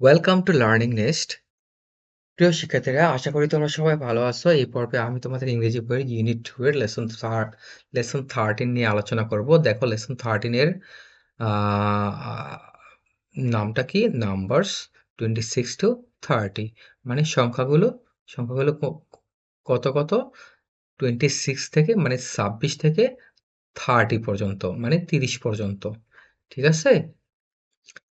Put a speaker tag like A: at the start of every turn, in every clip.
A: Welcome to learning nest প্রিয় শিক্ষার্থীরা, আশা করি তোমরা সবাই ভালো আছো। এই পর্বে আমি তোমাদের ইংরেজি বইয়ের ইউনিট টু এর লেসন লেসন থার্টিন নিয়ে আলোচনা করব। দেখো লেসন থার্টিনের নামটা কি? Numbers twenty six to thirty মানে সংখ্যাগুলো সংখ্যাগুলো কত কত? টোয়েন্টি সিক্স থেকে মানে ছাব্বিশ থেকে থার্টি পর্যন্ত মানে তিরিশ পর্যন্ত। ঠিক আছে?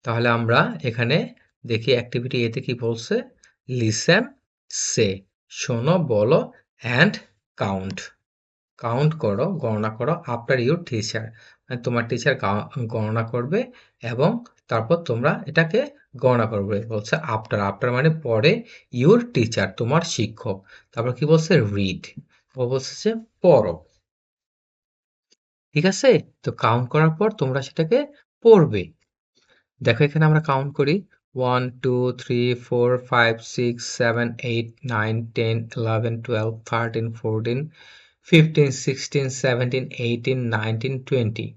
A: তাহলে আমরা এখানে দেখি অ্যাক্টিভিটি এতে কি বলছে? লিসেন সে শোনো, বলো অ্যান্ড কাউন্ট কাউন্ট করো, গণনা করো আফটার ইউর টিচার মানে তোমার টিচার গণনা করবে এবং তারপর তোমরা এটাকে গণনা করবে। বলছে আফটার আফটার মানে পরে ইউর টিচার তোমার শিক্ষক। তারপর কি বলছে? রিড ও বলছে পড়ো। ঠিক আছে? তো কাউন্ট করার পর তোমরা সেটাকে পড়বে। দেখো এখানে আমরা কাউন্ট করি। One two three four five six seven eight nine ten eleven twelve thirteen fourteen fifteen sixteen seventeen eighteen nineteen twenty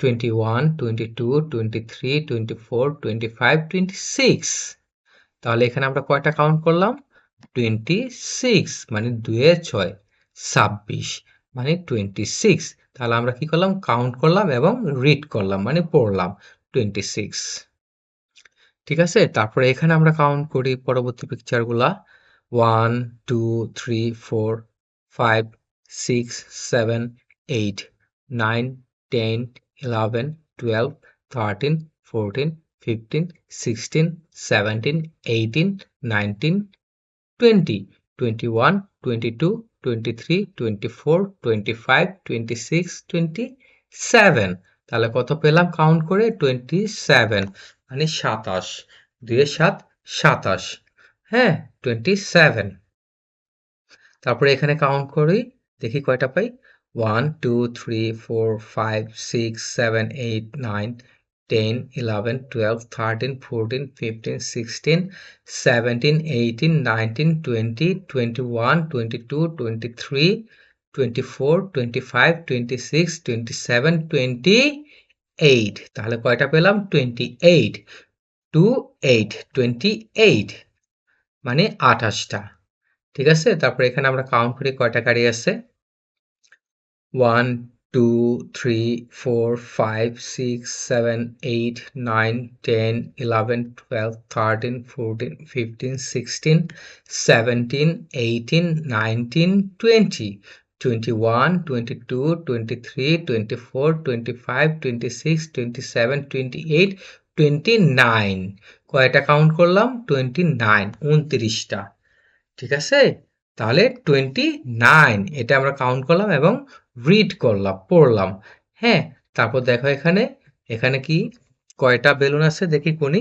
A: twenty one twenty two twenty three twenty four twenty five twenty six তাহলে এখানে আমরা কয়টা count করলাম? Twenty six মানে দুয়ে ছয়, ছাব্বিশ মানে টোয়েন্টি সিক্স তাহলে আমরা কি করলাম? কাউন্ট করলাম এবং রিড করলাম মানে পড়লাম টোয়েন্টি সিক্স ঠিক আছে? তারপরে এখানে আমরা কাউন্ট করি পরবর্তী পিকচারগুলা one two three four five six seven eight nine ten eleven twelve thirteen fourteen fifteen sixteen seventeen eighteen nineteen twenty twenty one twenty two twenty three twenty four twenty five twenty six twenty seven তাহলে কত পেলাম? Count করে twenty seven মানে সাতাশ। দুয়ে সাত, সাতাশ। হ্যাঁ টোয়েন্টি সেভেন তারপরে এখানে কাউন্ট করি, দেখি কয়টা পাই? One two three four five six seven eight nine ten eleven twelve thirteen fourteen fifteen sixteen seventeen eighteen nineteen twenty twenty one twenty two twenty three twenty four twenty five twenty six twenty seven twenty eight তাহলে কয়টা পেলাম? Twenty eight two eight twenty eight মানে আঠাশটা। ঠিক আছে? তারপরে এখানে আমরা কাউন্ট করি কয়টা গাড়ি আছে? One two three four five six seven eight nine ten eleven twelve thirteen fourteen fifteen sixteen seventeen eighteen nineteen twenty twenty one twenty two twenty three twenty four twenty five twenty six twenty seven twenty eight twenty nine কয়টা count করলাম? Twenty nine উনত্রিশটা। ঠিক আছে? তাহলে twenty nine এটা আমরা count করলাম এবং রিড করলাম, পড়লাম। হ্যাঁ তারপর দেখো এখানে এখানে কি? কয়টা বেলুন আছে? দেখি কোনি।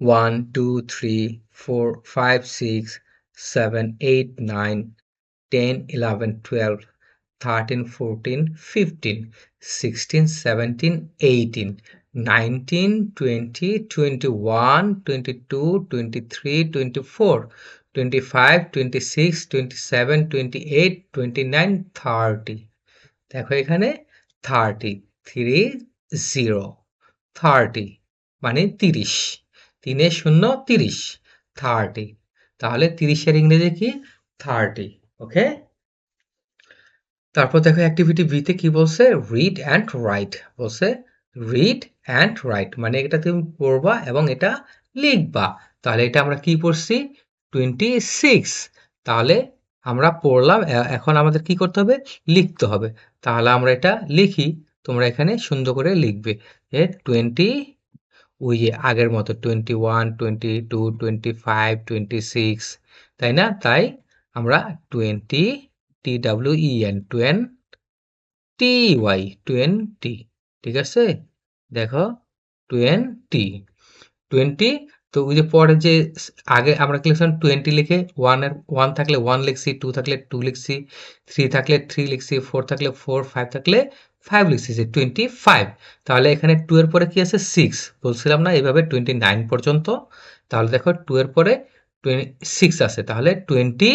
A: One two three four five six seven eight nine ten eleven twelve thirteen fourteen fifteen sixteen seventeen eighteen nineteen twenty twenty one twenty two twenty three twenty four twenty five twenty six twenty seven twenty eight twenty nine thirty দেখো এখানে thirty three zero thirty মানে তিরিশ, তিনে শূন্য তিরিশ thirty তাহলে তিরিশের ইংরেজি কি? থার্টি ওকে তারপর দেখো অ্যাক্টিভিটি বিতে কি বলছে? রিড অ্যান্ড রাইট বলছে। রিড অ্যান্ড রাইট মানে এটা তুমি পড়বা এবং এটা লিখবা। তাহলে এটা আমরা কি পড়ছি? টোয়েন্টি সিক্স তাহলে আমরা পড়লাম এখন আমাদের কি করতে হবে? লিখতে হবে। তাহলে আমরা এটা লিখি, তোমরা এখানে সুন্দর করে লিখবে। এ টোয়েন্টি ওই যে আগের মতো twenty one twenty two twenty five twenty six তাই না? তাই আমরা twenty T W E N twenty Y twenty ঠিক আছে? দেখো টোয়েন্টি টোয়েন্টি তো ওই যে পরে যে আগে আমরা কি লিখছিলাম টোয়েন্টি লিখে ওয়ানের ওয়ান থাকলে ওয়ান লিখছি টু থাকলে টু লিখছি থ্রি থাকলে থ্রি লিখছি ফোর থাকলে ফোর ফাইভ থাকলে ফাইভ লিখছি যে টোয়েন্টি ফাইভ তাহলে এখানে টু এর পরে কি আছে? সিক্স বলছিলাম না এইভাবে টোয়েন্টি নাইন পর্যন্ত। তাহলে দেখো টু এর পরে টোয়েন্টি সিক্স আছে। তাহলে টোয়েন্টি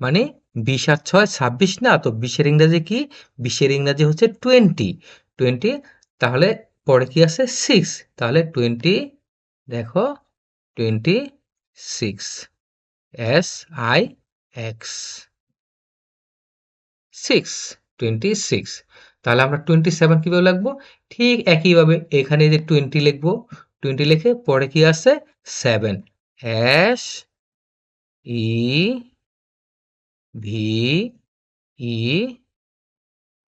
A: মানে বিশ আর ছয় ছাব্বিশ না? তো বিশের ইংরাজি কি? বিশের ইংরাজি হচ্ছে টোয়েন্টি। টোয়েন্টি, তাহলে পরে কি আছে? সিক্স। তাহলে টোয়েন্টি, দেখো, twenty six. S I X. Six, twenty six. তাহলে আমরা টোয়েন্টি সেভেন কীভাবে লিখব? ঠিক একইভাবে এখানে যে টোয়েন্টি লিখব, টোয়েন্টি লিখে পরে কি আছে? Seven. S E V E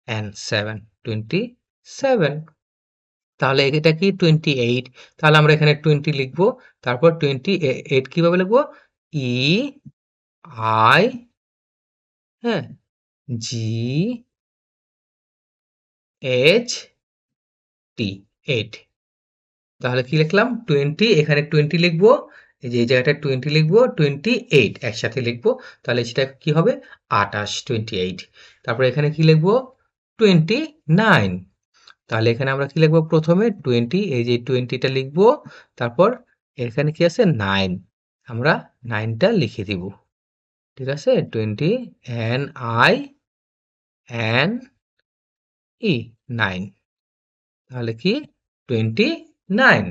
A: N seven twenty seven তাহলে এটা কি টোয়েন্টি এইট তাহলে আমরা এখানে টোয়েন্টি লিখব, তারপর টোয়েন্টি এইট কীভাবে লিখব? ই আই হ্যাঁ জি এইচ টি এইট তাহলে কি লিখলাম? টোয়েন্টি এখানে টোয়েন্টি লিখব এই যে, এই জায়গাটা টোয়েন্টি লিখব টোয়েন্টি এইট একসাথে লিখব, তাহলে সেটা কি হবে? আটাশ টোয়েন্টি এইট তারপরে এখানে কি লিখব? টোয়েন্টি নাইন তাহলে এখানে আমরা কি লিখব? প্রথমে টোয়েন্টি এই যে টোয়েন্টিটা লিখব, তারপর এখানে কি আছে? নাইন আমরা নাইনটা লিখে দিব। ঠিক আছে? Twenty N I N E nine তাহলে কি? টোয়েন্টি নাইন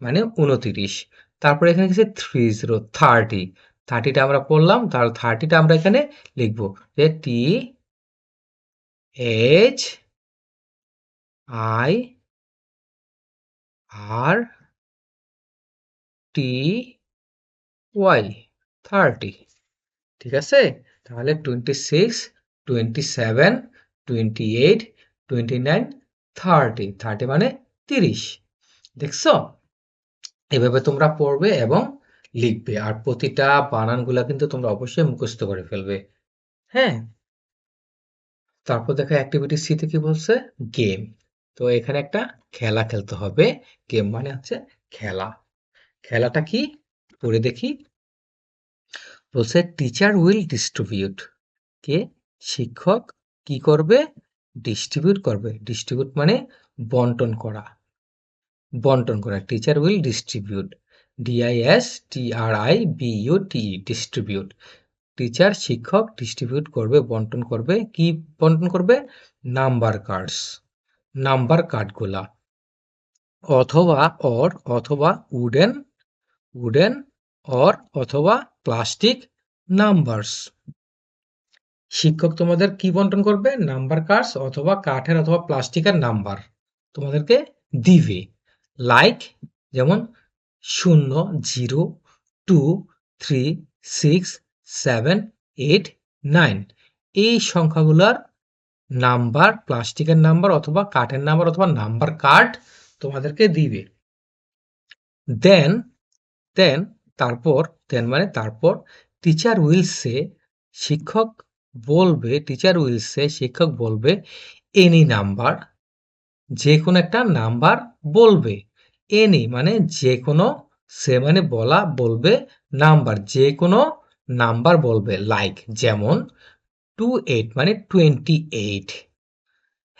A: মানে উনতিরিশ। তারপরে এখানে কিছু থ্রি জিরো থার্টি থার্টিটা আমরা পড়লাম, তার থার্টিটা আমরা এখানে লিখব। যে T H I R T Y thirty ঠিক আছে? তাহলে twenty six twenty seven twenty eight twenty nine thirty thirty মানে তিরিশ। দেখছ? এভাবে তোমরা পড়বে এবং লিখবে। আর প্রতিটা বানানগুলা কিন্তু তোমরা অবশ্যই মুখস্থ করে ফেলবে। হ্যাঁ? তারপর দেখো অ্যাক্টিভিটি সিতে কি বলছে? গেম তো এখানে একটা খেলা খেলতে হবে। গেম মানে হচ্ছে খেলা। খেলাটা কি? পড়ে দেখি। বলছে টিচার উইল ডিস্ট্রিবিউট কে? শিক্ষক কি করবে? ডিস্ট্রিবিউট করবে। ডিস্ট্রিবিউট মানে বন্টন করা। বন্টন করা। Teacher will distribute D I S T R I B U T distribute teacher শিক্ষক ডিস্ট্রিবিউট করবে, বন্টন করবে। কি বন্টন করবে? নাম্বার কার্ডস নাম্বার কার্ডগুলা অথবা অর অথবা উডেন উডেন অর অথবা প্লাস্টিক নাম্বারস শিক্ষক তোমাদের কি বন্টন করবে? নাম্বার কার্ডস অথবা কাঠের অথবা প্লাস্টিকের নাম্বার তোমাদেরকে দিবে। লাইক যেমন শূন্য zero two three six seven eight nine এই সংখ্যাগুলোর নাম্বার, প্লাস্টিকের নাম্বার অথবা কাঠের নাম্বার অথবা নাম্বার কার্ড তোমাদেরকে দিবে। দেন দেন তারপর দেন মানে তারপর টিচার উইল সে শিক্ষক বলবে টিচার উইল সে শিক্ষক বলবে এনি নাম্বার যে কোনো একটা নাম্বার বলবে। এনি মানে যে কোনো সে মানে বলা, বলবে নাম্বার যে কোনো নাম্বার বলবে লাইক যেমন টু এইট মানে টোয়েন্টি এইট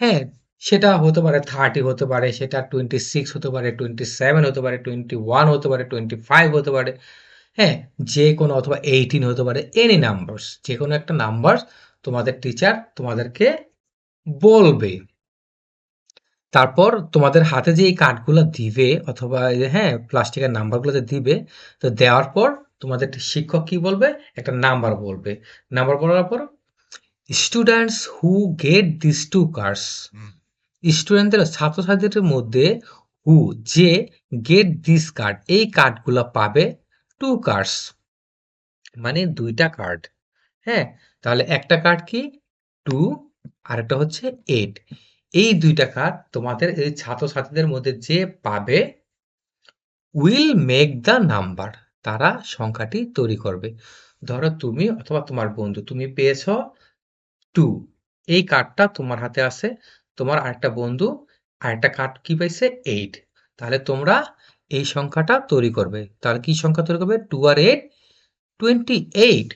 A: হ্যাঁ সেটা হতে পারে থার্টি হতে পারে, সেটা টোয়েন্টি সিক্স হতে পারে টোয়েন্টি সেভেন হতে পারে টোয়েন্টি ওয়ান হতে পারে টোয়েন্টি ফাইভ হতে পারে। হ্যাঁ যে কোনো অথবা এইটিন হতে পারে এনি নাম্বারস যে কোনো একটা নাম্বার তোমাদের টিচার তোমাদেরকে বলবে। তারপর তোমাদের হাতে যে এই কার্ডগুলো দিবে অথবা হ্যাঁ প্লাস্টিকের নাম্বারগুলো যে দিবে তো দেওয়ার পর তোমাদের শিক্ষক কি বলবে? একটা নাম্বার বলবে। নাম্বার বলার পর students who get this two cards স্টুডেন্টদের ছাত্রছাত্রীদের মধ্যে হু যে গেট দিস কার্ড এই কার্ডগুলো পাবে টু কার্ডস মানে দুইটা কার্ড হ্যাঁ তাহলে একটা কার্ড কি? টু আর একটা হচ্ছে এইট এই দুইটা কার্ড তোমাদের এই ছাত্রছাত্রীদের মধ্যে যে পাবে উইল মেক দ্য নাম্বার তারা সংখ্যাটি তৈরি করবে। ধরো তুমি অথবা তোমার বন্ধু, তুমি পেয়েছ টু এই কার্ডটা তোমার হাতে আছে। তোমার আরেকটা বন্ধু আরেকটা কার্ড কি পাইছে? এইট তাহলে তোমরা এই সংখ্যাটা তৈরি করবে। তাহলে কি সংখ্যা তৈরি করবে? টু আর eight twenty eight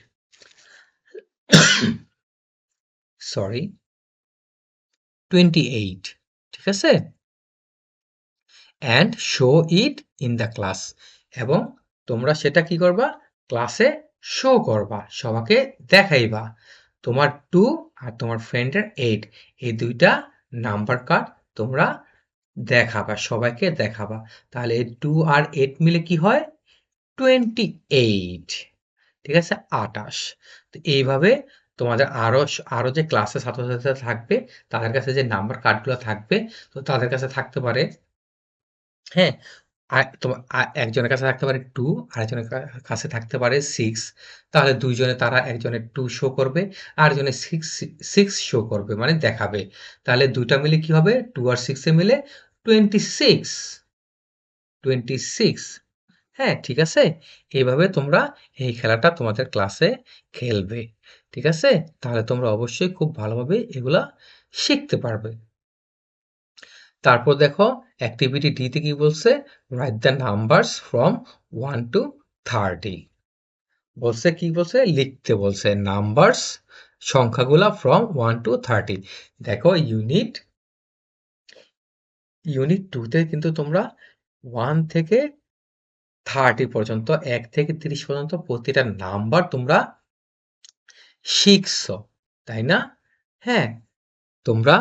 A: sorry twenty eight ঠিক আছে? And show it in the class এবং তোমরা সেটা কি করবা? ক্লাসে শো করবা সবাকে দেখাইবা। তোমার টু আর তোমার ফ্রেন্ডের এইট এই দুইটা নাম্বার কার্ড তোমরা দেখাবা, সবাইকে দেখাবা। তাহলে টু আর এইট মিলে কি হয়? টোয়েন্টি এইট ঠিক আছে? আটাশ তো এইভাবে তোমাদের আরও আরও যে ক্লাসে ছাত্রছাত্রীরা থাকবে, তাদের কাছে যে নাম্বার কার্ডগুলো থাকবে, তো তাদের কাছে থাকতে পারে হ্যাঁ তোমার একজনের কাছে থাকতে পারে টু আরেকজনের কাছে থাকতে পারে সিক্স তাহলে দুইজনে তারা একজনের টু শো করবে আর একজনের সিক্স সিক্স শো করবে মানে দেখাবে, তাহলে দুইটা মিলে কি হবে? টু আর সিক্সে মিলে টোয়েন্টি সিক্স টোয়েন্টি সিক্স হ্যাঁ ঠিক আছে? এইভাবে তোমরা এই খেলাটা তোমাদের ক্লাসে খেলবে। ঠিক আছে? তাহলে তোমরা অবশ্যই খুব ভালোভাবে এগুলা শিখতে পারবে। তারপর দেখো অ্যাক্টিভিটি ডিতে কি বলছে? Write the numbers from one to thirty বলছে কি বলছে? লিখতে বলছে নাম্বারস সংখ্যাগুলা ফ্রম ওয়ান টু থার্টি দেখো ইউনিট ইউনিট টুতে কিন্তু তোমরা ওয়ান থেকে থার্টি পর্যন্ত, এক থেকে তিরিশ পর্যন্ত প্রতিটা নাম্বার তোমরা শিখছ, তাই না? হ্যাঁ তোমরা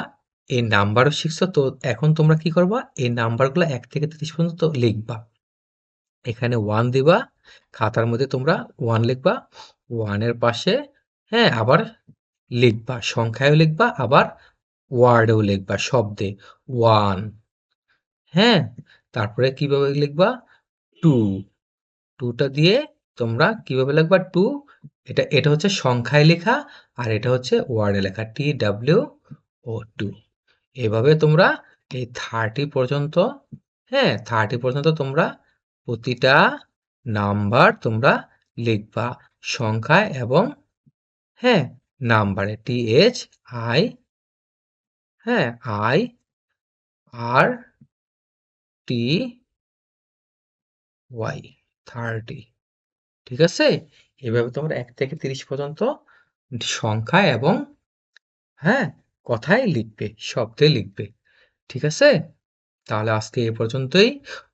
A: এই নাম্বারও শিখছো, তো এখন তোমরা কি করবা? এই নাম্বারগুলো এক থেকে তিরিশ পর্যন্ত লিখবা। এখানে ওয়ান দিবা, খাতার মধ্যে তোমরা ওয়ান লিখবা ওয়ানের পাশে হ্যাঁ আবার লিখবা, সংখ্যায়ও লিখবা, আবার ওয়ার্ডেও লিখবা শব্দে ওয়ান হ্যাঁ তারপরে কীভাবে লিখবা? টু টুটা দিয়ে তোমরা কীভাবে লিখবা? টু এটা এটা হচ্ছে সংখ্যায় লেখা আর এটা হচ্ছে ওয়ার্ডে লেখা টি ডাব্লিউ ও টু এভাবে তোমরা এই থার্টি পর্যন্ত হ্যাঁ থার্টি পর্যন্ত তোমরা প্রতিটা নাম্বার তোমরা লিখবা সংখ্যায় এবং হ্যাঁ নাম্বারে টি এইচ আই হ্যাঁ I R T Y thirty ঠিক আছে? এভাবে তোমরা এক থেকে তিরিশ পর্যন্ত সংখ্যা এবং হ্যাঁ কথায় লিখবে, শব্দে লিখবে। ঠিক আছে? তাহলে আজকে এ পর্যন্তই।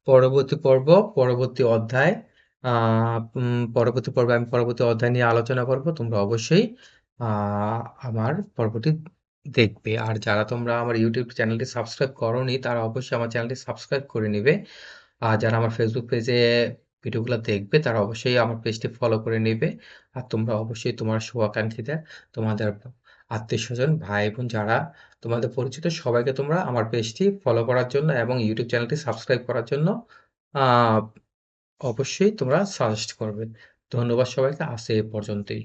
A: পরবর্তী পর্ব, পরবর্তী অধ্যায় পরবর্তী পর্বে আমি পরবর্তী অধ্যায় নিয়ে আলোচনা করব। তোমরা অবশ্যই আমার পর্বটি দেখবে। আর যারা তোমরা আমার ইউটিউব চ্যানেলটি সাবস্ক্রাইব করনি, তারা অবশ্যই আমার চ্যানেলটি সাবস্ক্রাইব করে নেবে। আর যারা আমার ফেসবুক পেজে ভিডিওগুলো দেখবে, তারা অবশ্যই আমার পেজটি ফলো করে নেবে। আর তোমরা অবশ্যই তোমার শুভাকাঙ্ক্ষীদের, তোমাদের আত্মীয় স্বজন ভাই বোন যারা, তোমাদের পরিচিত সবাইকে তোমরা আমার পেজটি ফলো করার জন্য এবং ইউটিউব চ্যানেলটি সাবস্ক্রাইব করার জন্য অবশ্যই তোমরা সাজেস্ট করবে। ধন্যবাদ সবাইকে আসে এ পর্যন্তই।